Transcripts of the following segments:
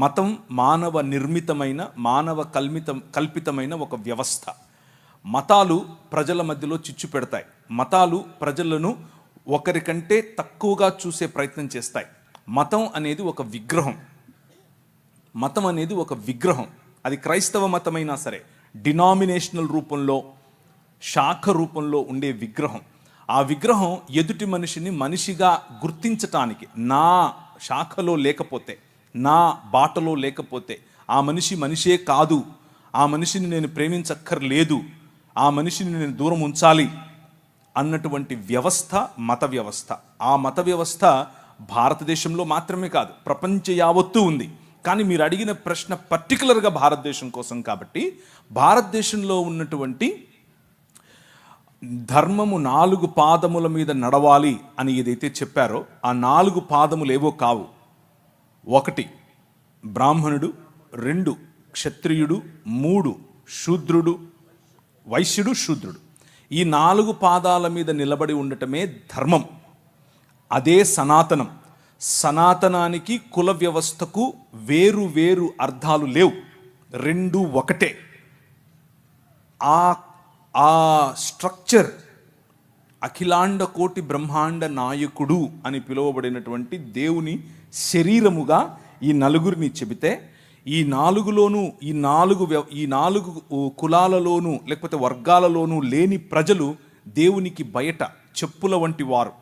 మతం మానవ నిర్మితమైన మానవ కల్మిత కల్పితమైన ఒక వ్యవస్థ. మతాలు ప్రజల మధ్యలో చిచ్చు పెడతాయి. మతాలు ప్రజలను ఒకరికంటే తక్కువగా చూసే ప్రయత్నం చేస్తాయి. మతం అనేది ఒక విగ్రహం. మతం అనేది ఒక విగ్రహం. అది క్రైస్తవ మతమైనా సరే డినామినేషనల్ రూపంలో శాఖ రూపంలో ఉండే విగ్రహం. ఆ విగ్రహం ఎదుటి మనిషిని మనిషిగా గుర్తించటానికి నా శాఖలో లేకపోతే నా బాటలో లేకపోతే ఆ మనిషి మనిషే కాదు. ఆ మనిషిని నేను ప్రేమించక్కర్లేదు. ఆ మనిషిని నేను దూరం ఉంచాలి అన్నటువంటి వ్యవస్థ మత వ్యవస్థ. ఆ మత వ్యవస్థ భారతదేశంలో మాత్రమే కాదు ప్రపంచ యావత్తూ ఉంది. కానీ మీరు అడిగిన ప్రశ్న పర్టికులర్గా భారతదేశం కోసం కాబట్టి భారతదేశంలో ఉన్నటువంటి ధర్మము నాలుగు పాదముల మీద నడవాలి అని ఏదైతే చెప్పారో ఆ నాలుగు పాదములు ఏవో కావు. ఒకటి బ్రాహ్మణుడు రెండు క్షత్రియుడు మూడు శూద్రుడు వైశ్యుడు శూద్రుడు. ఈ నాలుగు పాదాల మీద నిలబడి ఉండటమే ధర్మం. అదే సనాతనం. సనాతనానికి కుల వ్యవస్థకు వేరు వేరు అర్థాలు లేవు. రెండు ఒకటే. ఆ ఆ స్ట్రక్చర్ అఖిలాండ కోటి బ్రహ్మాండ నాయకుడు అని పిలువబడినటువంటి దేవుని శరీరముగా ఈ నలుగురిని చెబితే ఈ నాలుగులోనూ ఈ నాలుగు ఈ నాలుగు కులాలలోనూ లేకపోతే వర్గాలలోనూ లేని ప్రజలు దేవునికి బయట చెప్పుల వంటి వారు.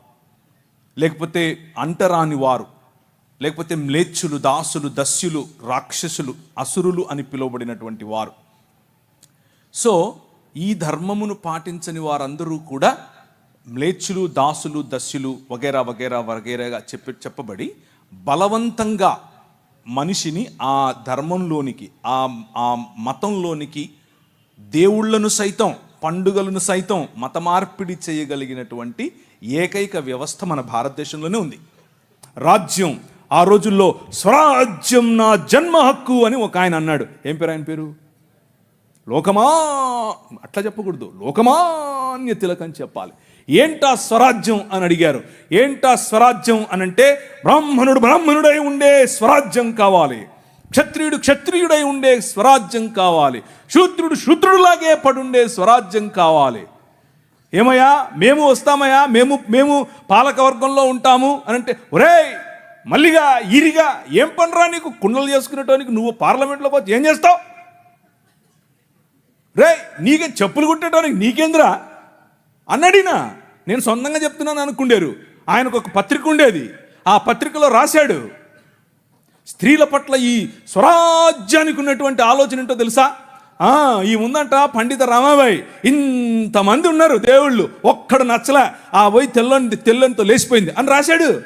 లేకపోతే అంటరాని వారు. లేకపోతే మ్లేచ్చులు దాసులు దస్యులు రాక్షసులు అసురులు అని పిలువబడినటువంటి వారు. సో ఈ ధర్మమును పాటించని వారందరూ కూడా మ్లేచ్చులు దాసులు దస్యులు వగేరా వగేరా వగేరాగా చెప్పి చెప్పబడి బలవంతంగా మనిషిని ఆ ధర్మంలోనికి ఆ ఆ మతంలోనికి దేవుళ్ళను సైతం పండుగలను సైతం మత మార్పిడి చేయగలిగినటువంటి ఏకైక వ్యవస్థ మన భారతదేశంలోనే ఉంది. రాజ్యం ఆ రోజుల్లో స్వరాజ్యం నా జన్మ హక్కు అని ఒక ఆయన అన్నాడు. ఏం పేరు ఆయన పేరు? లోకమా అట్లా చెప్పకూడదు. లోకమాన్య తిలకం చెప్పాలి. ఏంటా స్వరాజ్యం అని అడిగారు. ఏంటా స్వరాజ్యం అని అంటే బ్రాహ్మణుడు బ్రాహ్మణుడై ఉండే స్వరాజ్యం కావాలి. క్షత్రియుడు క్షత్రియుడై ఉండే స్వరాజ్యం కావాలి. శూద్రుడు శూద్రుడిలాగే పడుండే స్వరాజ్యం కావాలి. ఏమయ్యా? మేము వస్తామయ్యా? మేము మేము పాలక వర్గంలో ఉంటాము అని అంటే ఒరేయ్ మల్లిగా ఈరిగా ఏం పనిరా నీకు? కుండలు చేసుకునేటానికి నువ్వు పార్లమెంట్లో పోతే ఏం చేస్తావు? రే నీకే చెప్పులు కుట్టడానికి నీకేంద్రా? అన్నడినా? నేను సొంతంగా చెప్తున్నాను అనుకుండారు. ఆయనకు ఒక పత్రిక ఉండేది. ఆ పత్రికలో రాశాడు స్త్రీల పట్ల ఈ స్వరాజ్యానికి ఉన్నటువంటి ఆలోచన ఏంటో తెలుసా? ఆ, ఈ ఉందంట పండిత రామాబాయి. ఇంతమంది ఉన్నారు దేవుళ్ళు. ఒక్కడు నచ్చలే. ఆ పోయి తెల్లని తెల్లంతో లేచిపోయింది. అని రాశాడు.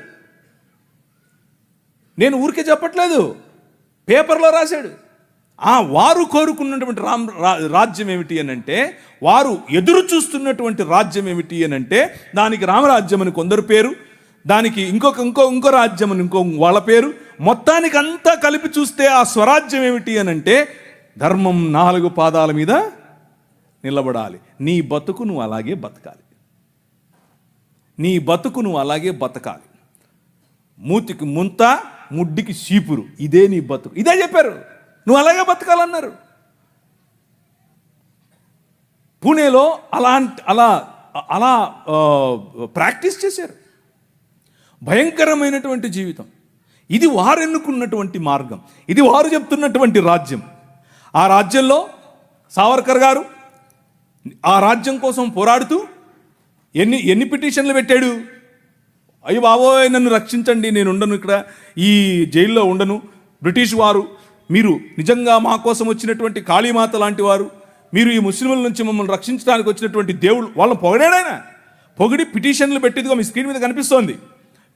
నేను ఊరికే చెప్పట్లేదు. పేపర్లో రాశాడు. ఆ వారు కోరుకున్నటువంటి రామ్ రా- రాజ్యం ఏమిటి అని అంటే వారు ఎదురు చూస్తున్నటువంటి రాజ్యం ఏమిటి అని అంటే దానికి రామరాజ్యం అని కొందరు పేరు దానికి ఇంకొక ఇంకో ఇంకో రాజ్యం అని ఇంకో వాళ్ళ పేరు మొత్తానికి అంతా కలిపి చూస్తే ఆ స్వరాజ్యం ఏమిటి అని అంటే ధర్మం నాలుగు పాదాల మీద నిలబడాలి. నీ బతుకు నువ్వు అలాగే బతకాలి. నీ బతుకు నువ్వు అలాగే బతకాలి. మూతికి ముంత ముడ్డికి సీపురు ఇదే నీ బతుకు. ఇదే చెప్పారు. నువ్వు అలాగే బతకాలన్నారు. పూణేలో అలా అలా అలా ప్రాక్టీస్ చేశారు. భయంకరమైనటువంటి జీవితం. ఇది వారు ఎన్నుకున్నటువంటి మార్గం. ఇది వారు చెప్తున్నటువంటి రాజ్యం. ఆ రాజ్యంలో సావర్కర్ గారు ఆ రాజ్యం కోసం పోరాడుతూ ఎన్ని ఎన్ని పిటిషన్లు పెట్టాడు? అయ్యి బాబోయ్ నన్ను రక్షించండి నేను ఉండను ఇక్కడ. ఈ జైల్లో ఉండను. బ్రిటిష్ వారు మీరు నిజంగా మా కోసం వచ్చినటువంటి కాళీమాత లాంటి వారు మీరు ఈ ముస్లింల నుంచి మమ్మల్ని రక్షించడానికి వచ్చినటువంటి దేవుడు వాళ్ళని పొగడాడైనా పొగిడి పిటిషన్లు పెట్టిదిగో మీ స్క్రీన్ మీద కనిపిస్తోంది.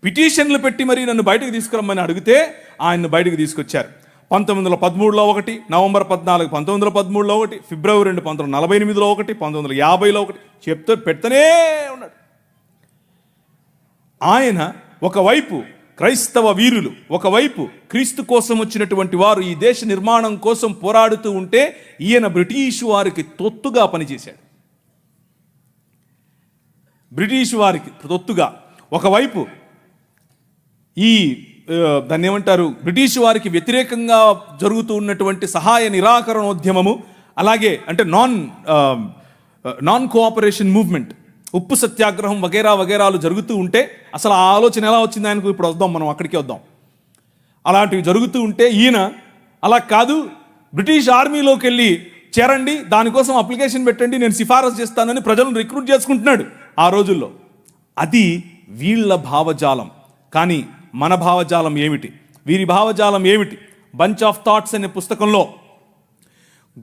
పిటిషన్లు పెట్టి మరి నన్ను బయటకు తీసుకురమ్మని అడిగితే ఆయన్ను బయటకు తీసుకొచ్చారు. పంతొమ్మిది వందల పదమూడులో ఒకటి నవంబర్ పద్నాలుగు పంతొమ్మిది వందల పదమూడులో ఒకటి ఫిబ్రవరి రెండు పంతొమ్మిది వందల నలభై ఎనిమిదిలో ఒకటి పంతొమ్మిది వందల యాభైలో ఒకటి చెప్తూ పెడతనే ఉన్నాడు. ఆయన ఒకవైపు క్రైస్తవ వీరులు ఒకవైపు క్రీస్తు కోసం వచ్చినటువంటి వారు ఈ దేశ నిర్మాణం కోసం పోరాడుతూ ఉంటే ఈయన బ్రిటిష్ వారికి తొత్తుగా పనిచేశాడు. బ్రిటిష్ వారికి తొత్తుగా ఒకవైపు ఈ దాన్ని ఏమంటారు? బ్రిటిష్ వారికి వ్యతిరేకంగా జరుగుతూ ఉన్నటువంటి సహాయ నిరాకరణోద్యమము అలాగే అంటే నాన్ నాన్ కోఆపరేషన్ మూవ్మెంట్ ఉప్పు సత్యాగ్రహం వగేరా వగేరాలు జరుగుతూ ఉంటే అసలు ఆ ఆలోచన ఎలా వచ్చింది ఆయనకు? ఇప్పుడు వద్దాం మనం అక్కడికి వద్దాం. అలాంటివి జరుగుతూ ఉంటే ఈయన అలా కాదు బ్రిటిష్ ఆర్మీలోకి వెళ్ళి చేరండి దానికోసం అప్లికేషన్ పెట్టండి నేను సిఫారసు చేస్తానని ప్రజలను రిక్రూట్ చేసుకుంటున్నాడు ఆ రోజుల్లో. అది వీళ్ళ భావజాలం. కానీ మన భావజాలం ఏమిటి? వీరి భావజాలం ఏమిటి? బంచ్ ఆఫ్ థాట్స్ అనే పుస్తకంలో